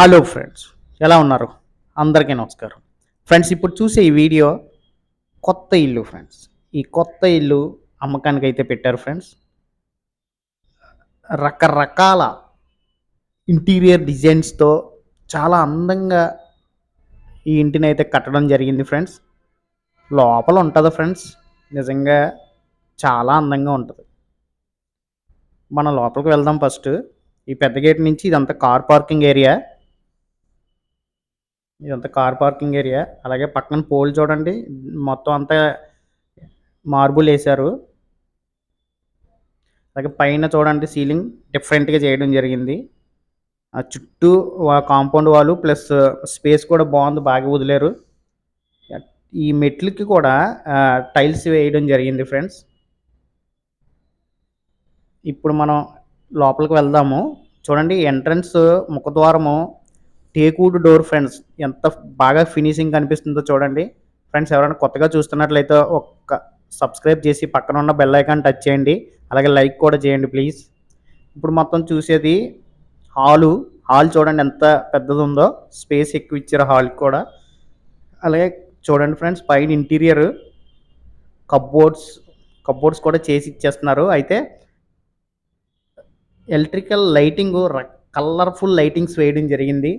Hello friends ఎలా ఉన్నారు? అందరికీ నమస్కారం. ఫ్రెండ్స్ ఇప్పుడు చూసే ఈ వీడియో కొత్త ఇల్లు ఫ్రెండ్స్. ఈ కొత్త ఇల్లు అమ్మకానికి అయితే పెట్టారు ఫ్రెండ్స్. రకరకాల ఇంటీరియర్ డిజైన్స్తో చాలా అందంగా ఈ ఇంటిని అయితే కట్టడం జరిగింది ఫ్రెండ్స్. లోపల ఉంటుంది ఫ్రెండ్స్. నిజంగా చాలా అందంగా ఉంటుంది. మనం లోపలికి వెళ్దాం ఫస్ట్. ఈ పెద్ద గేట్ నుంచి ఇదంతా కార్ పార్కింగ్ ఏరియా. ఇదంతా కార్ పార్కింగ్ ఏరియా. అలాగే పక్కన పోల్ చూడండి. మొత్తం అంతా మార్బుల్ వేశారు. అలాగే పైన చూడండి సీలింగ్ డిఫరెంట్గా చేయడం జరిగింది. ఆ చుట్టూ కాంపౌండ్ వాళ్ళు ప్లస్ స్పేస్ కూడా బాగుంది బాగా వదిలేరు. ఈ మెట్లకి కూడా టైల్స్ వేయడం జరిగింది ఫ్రెండ్స్. ఇప్పుడు మనం లోపలికి వెళ్దాము. చూడండి ఎంట్రన్స్ ముఖద్వారము టేకూడ్ డోర్ ఫ్రెండ్స్ ఎంత బాగా ఫినిషింగ్ కనిపిస్తుందో చూడండి. ఫ్రెండ్స్ ఎవరైనా కొత్తగా చూస్తున్నట్లయితే ఒక్క సబ్స్క్రైబ్ చేసి పక్కన ఉన్న బెల్ ఐకాన్ టచ్ చేయండి. అలాగే లైక్ కూడా చేయండి ప్లీజ్. ఇప్పుడు మొత్తం చూసేది హాలు. హాల్ చూడండి ఎంత పెద్దది ఉందో స్పేస్ ఎక్కువ ఇచ్చారు హాల్కి కూడా. అలాగే చూడండి ఫ్రెండ్స్ పైన ఇంటీరియర్ కప్బోర్డ్స్ కప్బోర్డ్స్ కూడా చేసి ఇచ్చేస్తున్నారు. అయితే ఎలక్ట్రికల్ లైటింగ్ కలర్ఫుల్ లైటింగ్స్ వేయడం జరిగింది.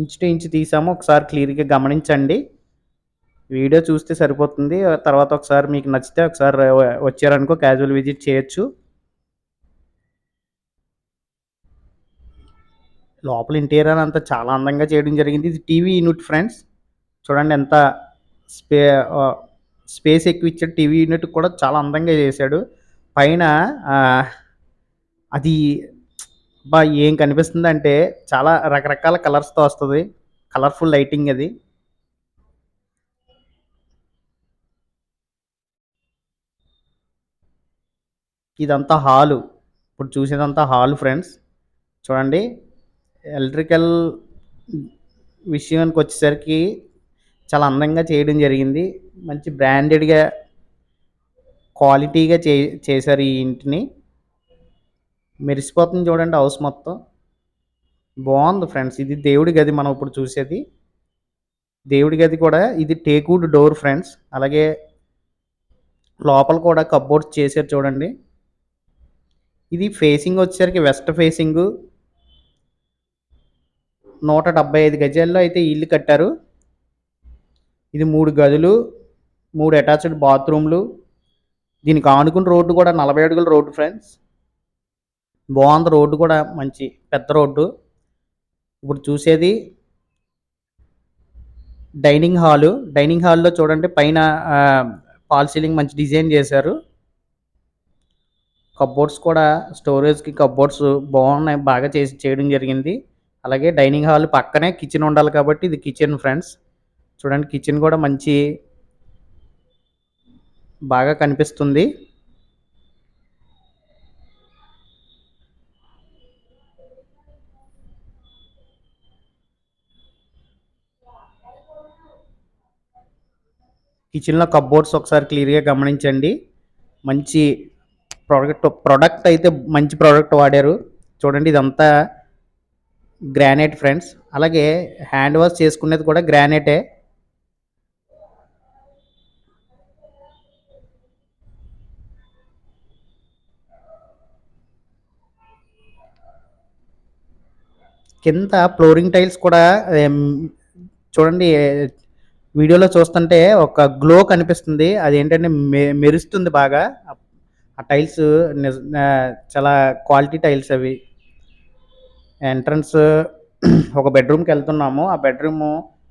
ఇంచు టు ఇంచు తీసాము. ఒకసారి క్లియర్గా గమనించండి. వీడియో చూస్తే సరిపోతుంది. తర్వాత ఒకసారి మీకు నచ్చితే ఒకసారి వచ్చారనుకో క్యాజువల్ విజిట్ చేయొచ్చు. లోపల ఇంటీరియర్ అంతా చాలా అందంగా చేయడం జరిగింది. ఇది టీవీ యూనిట్ ఫ్రెండ్స్. చూడండి ఎంత స్పే స్పేస్ ఎక్కువ ఇచ్చాడు. టీవీ యూనిట్ కూడా చాలా అందంగా చేశాడు. పైన అది బా ఏం కనిపిస్తుంది అంటే చాలా రకరకాల కలర్స్తో వస్తుంది. కలర్ఫుల్ లైటింగ్ అది. ఇదంతా హాలు ఇప్పుడు చూసేదంతా హాల్ ఫ్రెండ్స్ చూడండి. ఎలక్ట్రికల్ విషయానికి వచ్చేసరికి చాలా అందంగా చేయడం జరిగింది. మంచి బ్రాండెడ్గా క్వాలిటీగా చే చేశారు ఈ ఇంటిని. మెరిసిపోతుంది చూడండి హౌస్ మొత్తం. బాగుంది ఫ్రెండ్స్ ఇది దేవుడి గది మనం ఇప్పుడు చూసేది. దేవుడి గది కూడా ఇది టేకుడ్ డోర్ ఫ్రెండ్స్ అలాగే లోపల కూడా కప్బోర్డ్స్ చేశారు చూడండి. ఇది ఫేసింగ్ వచ్చేసరికి వెస్ట్ ఫేసింగ్ నూట డెబ్బై ఐదు గజాల్లో అయితే ఇల్లు కట్టారు. ఇది మూడు గదులు మూడు అటాచ్డ్ బాత్రూమ్లు దీనికి ఆనుకున్న రోడ్డు కూడా నలభై అడుగుల రోడ్డు ఫ్రెండ్స్ బాగుంది రోడ్డు కూడా మంచి పెద్ద రోడ్డు. ఇప్పుడు చూసేది డైనింగ్ హాలు. డైనింగ్ హాల్లో చూడండి పైన పాల్ సీలింగ్ మంచి డిజైన్ చేశారు. కప్బోర్డ్స్ కూడా స్టోరేజ్కి కప్బోర్డ్స్ బాగున్నాయి బాగా చేసి చేయడం జరిగింది. అలాగే డైనింగ్ హాల్ పక్కనే కిచెన్ ఉండాలి కాబట్టి ఇది కిచెన్ ఫ్రెండ్స్. చూడండి కిచెన్ కూడా మంచి బాగా కనిపిస్తుంది. కిచెన్లో కప్బోర్డ్స్ ఒకసారి క్లియర్గా గమనించండి. మంచి ప్రోడక్ట్ ప్రోడక్ట్ అయితే మంచి ప్రోడక్ట్ వాడారు. చూడండి ఇదంతా గ్రానైట్ ఫ్రెండ్స్ అలాగే హ్యాండ్ వాష్ చేసుకునేది కూడా గ్రానైటే కింద ఫ్లోరింగ్ టైల్స్ కూడా చూడండి వీడియోలో చూస్తుంటే ఒక గ్లో కనిపిస్తుంది. అది ఏంటంటే మె మెరుస్తుంది బాగా. ఆ టైల్స్ చాలా క్వాలిటీ టైల్స్ అవి. ఎంట్రన్స్ ఒక బెడ్రూమ్కి వెళ్తున్నాము. ఆ బెడ్రూమ్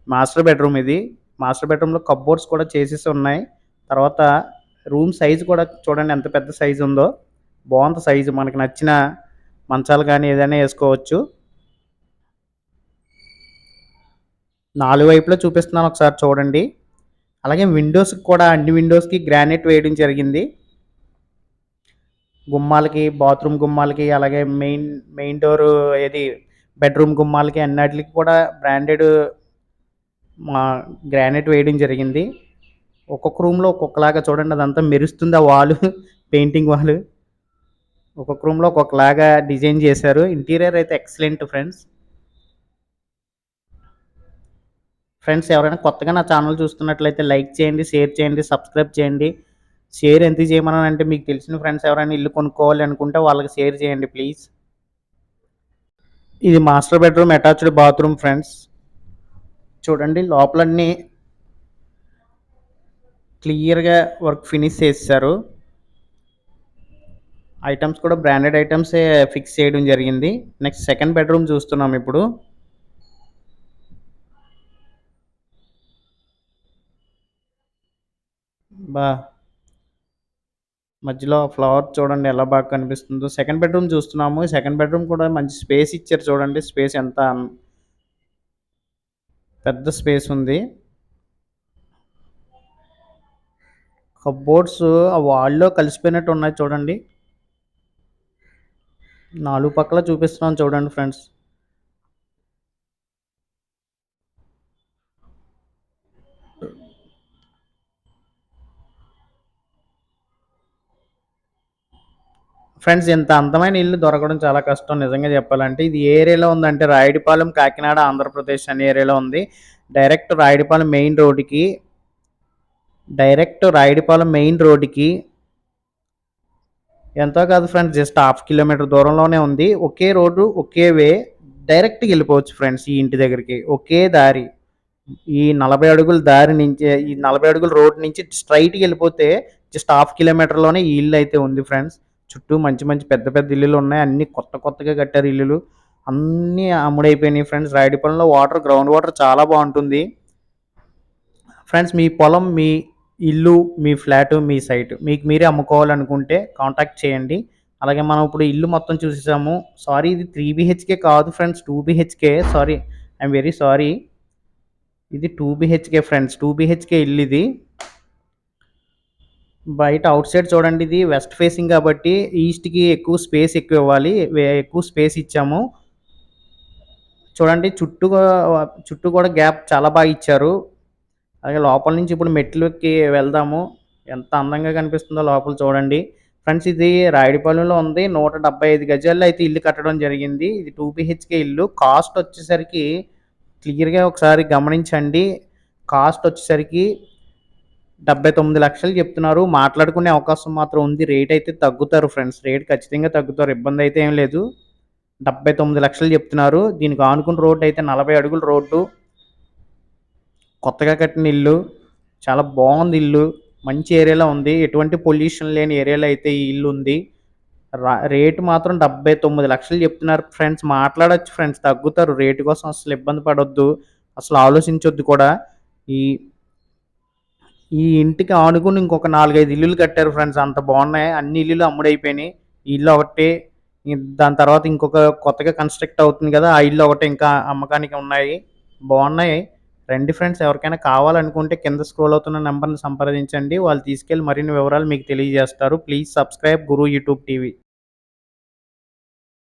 మాస్టర్ బెడ్రూమ్ ఇది. మాస్టర్ బెడ్రూమ్లో కప్బోర్డ్స్ కూడా చేసేసి ఉన్నాయి. తర్వాత రూమ్ సైజు కూడా చూడండి ఎంత పెద్ద సైజు ఉందో. బాగుంది సైజు. మనకి నచ్చిన మంచాలు కానీ ఏదైనా వేసుకోవచ్చు. నాలుగు వైపులో చూపిస్తున్నాను ఒకసారి చూడండి. అలాగే విండోస్కి కూడా అన్ని విండోస్కి గ్రానైట్ వేయడం జరిగింది. గుమ్మాలకి బాత్రూమ్ గుమ్మాలకి అలాగే మెయిన్ మెయిన్ డోర్ ఏది బెడ్రూమ్ గుమ్మాలకి అన్నిటికి కూడా బ్రాండెడ్ మా గ్రానైట్ వేయడం జరిగింది. ఒక్కొక్క రూమ్లో ఒక్కొక్కలాగా చూడండి అదంతా మెరుస్తుంది ఆ వాల్ పెయింటింగ్ వాళ్ళు ఒక్కొక్క రూమ్లో ఒక్కొక్కలాగా డిజైన్ చేశారు. ఇంటీరియర్ అయితే ఎక్సలెంట్ ఫ్రెండ్స్ ఫ్రెండ్స్ ఎవరైనా కొత్తగా నా ఛానల్ చూస్తున్నట్లయితే లైక్ చేయండి షేర్ చేయండి సబ్స్క్రైబ్ చేయండి. షేర్ ఎందుకు చేయమని అంటే మీకు తెలిసిన ఫ్రెండ్స్ ఎవరైనా ఇల్లు కొనుక్కోవాలి అనుకుంటే వాళ్ళకి షేర్ చేయండి ప్లీజ్ ఇది master bedroom attached bathroom friends చూడండి లోపలన్నీ క్లియర్గా వర్క్ ఫినిష్ చేస్తారు ఐటమ్స్ కూడా బ్రాండెడ్ ఐటమ్సే ఫిక్స్ చేయడం జరిగింది. నెక్స్ట్ సెకండ్ బెడ్రూమ్ చూస్తున్నాం ఇప్పుడు. బా. మధ్యలో ఫ్లవర్ చూడండి ఎలా బాగా కనిపిస్తుందో. సెకండ్ బెడ్రూమ్ చూస్తున్నాము. సెకండ్ బెడ్రూమ్ కూడా మంచి స్పేస్ ఇచ్చారు చూడండి. స్పేస్ ఎంత పెద్ద స్పేస్ ఉంది. కబోర్డ్స్ ఆ వాల్లో కలిసిపోయినట్టు ఉన్నాయి చూడండి. నాలుగు పక్కల చూపిస్తున్నాను చూడండి ఫ్రెండ్స్. ఫ్రెండ్స్ ఇంత అందమైన ఇల్లు దొరకడం చాలా కష్టం. నిజంగా చెప్పాలంటే ఇది ఏ ఏరియాలో ఉందంటే రాయుడిపాలెం కాకినాడ ఆంధ్రప్రదేశ్ అనే ఏరియాలో ఉంది. డైరెక్ట్ రాయుడిపాలెం మెయిన్ రోడ్డుకి డైరెక్ట్ రాయుడిపాలెం మెయిన్ రోడ్డుకి ఎంతో కాదు ఫ్రెండ్స్ జస్ట్ హాఫ్ కిలోమీటర్ దూరంలోనే ఉంది. ఒకే రోడ్డు ఒకే వే డైరెక్ట్గా వెళ్ళిపోవచ్చు ఫ్రెండ్స్ ఈ ఇంటి దగ్గరికి. ఒకే దారి. ఈ నలభై అడుగుల దారి నుంచి ఈ నలభై అడుగుల రోడ్ నుంచి స్ట్రైట్కి వెళ్ళిపోతే జస్ట్ హాఫ్ కిలోమీటర్లోనే ఈ ఇల్లు అయితే ఉంది ఫ్రెండ్స్. చుట్టూ మంచి మంచి పెద్ద పెద్ద ఇల్లులు ఉన్నాయి. అన్ని కొత్త కొత్తగా కట్టారు ఇల్లులు. అన్నీ అమ్ముడైపోయినాయి ఫ్రెండ్స్. రాయడిపల్లిలో వాటర్ గ్రౌండ్ వాటర్ చాలా బాగుంటుంది. ఫ్రెండ్స్ మీ పొలం మీ ఇల్లు మీ ఫ్లాట్ మీ సైట్ మీకు మీరే అమ్ముకోవాలనుకుంటే కాంటాక్ట్ చేయండి. అలాగే మనం ఇప్పుడు ఇల్లు మొత్తం చూసేసాము. సారీ ఇది త్రీ బిహెచ్కే కాదు friends. Two BHK. Sorry I'm very sorry. ఇది two BHK friends. Two BHK ఇల్లు ఇది. బయట అవుట్ సైడ్ చూడండి ఇది వెస్ట్ ఫేసింగ్ కాబట్టి ఈస్ట్కి ఎక్కువ స్పేస్ ఎక్కువ ఇవ్వాలి. ఎక్కువ స్పేస్ ఇచ్చాము. చూడండి చుట్టూ చుట్టూ కూడా గ్యాప్ చాలా బాగా ఇచ్చారు. అలాగే లోపల నుంచి ఇప్పుడు మెట్లుకి వెళ్దాము. ఎంత అందంగా కనిపిస్తుందో లోపల చూడండి. ఫ్రెండ్స్ ఇది రాయడిపాలెంలో ఉంది. నూట డెబ్బై ఐదు గజాల్లో అయితే ఇల్లు కట్టడం జరిగింది. ఇది టూ బిహెచ్కే ఇల్లు. కాస్ట్ వచ్చేసరికి క్లియర్గా ఒకసారి గమనించండి. కాస్ట్ వచ్చేసరికి డెబ్బై తొమ్మిది లక్షలు చెప్తున్నారు. మాట్లాడుకునే అవకాశం మాత్రం ఉంది. రేట్ అయితే తగ్గుతారు ఫ్రెండ్స్. రేట్ ఖచ్చితంగా తగ్గుతారు. ఇబ్బంది అయితే ఏం లేదు. డెబ్బై తొమ్మిది లక్షలు చెప్తున్నారు. దీనికి ఆనుకున్న రోడ్డు అయితే నలభై అడుగుల రోడ్డు. కొత్తగా కట్టిన ఇల్లు. చాలా బాగుంది ఇల్లు. మంచి ఏరియాలో ఉంది. ఎటువంటి పొల్యూషన్ లేని ఏరియాలో అయితే ఈ ఇల్లు ఉంది. రేటు మాత్రం డెబ్బై తొమ్మిది లక్షలు చెప్తున్నారు ఫ్రెండ్స్. మాట్లాడచ్చు ఫ్రెండ్స్. తగ్గుతారు. రేటు కోసం అసలు ఇబ్బంది పడొద్దు. అసలు ఆలోచించొద్దు కూడా. ఈ ఈ ఇంటికి ఆనుకుని ఇంకొక నాలుగైదు ఇల్లులు కట్టారు ఫ్రెండ్స్. అంత బాగున్నాయి. అన్ని ఇల్లులు అమ్ముడైపోయినాయి. ఇల్లు ఒకటి. దాని తర్వాత ఇంకొక కొత్తగా కన్స్ట్రక్ట్ అవుతుంది కదా ఆ ఇల్లు ఒకటి ఇంకా అమ్మకానికి ఉన్నాయి. బాగున్నాయి. రండి ఫ్రెండ్స్ ఎవరికైనా కావాలనుకుంటే కింద స్క్రోల్ అవుతున్న నెంబర్ని సంప్రదించండి. వాళ్ళు తీసుకెళ్ళి మరిన్ని వివరాలు మీకు తెలియజేస్తారు. Please subscribe Guru YouTube TV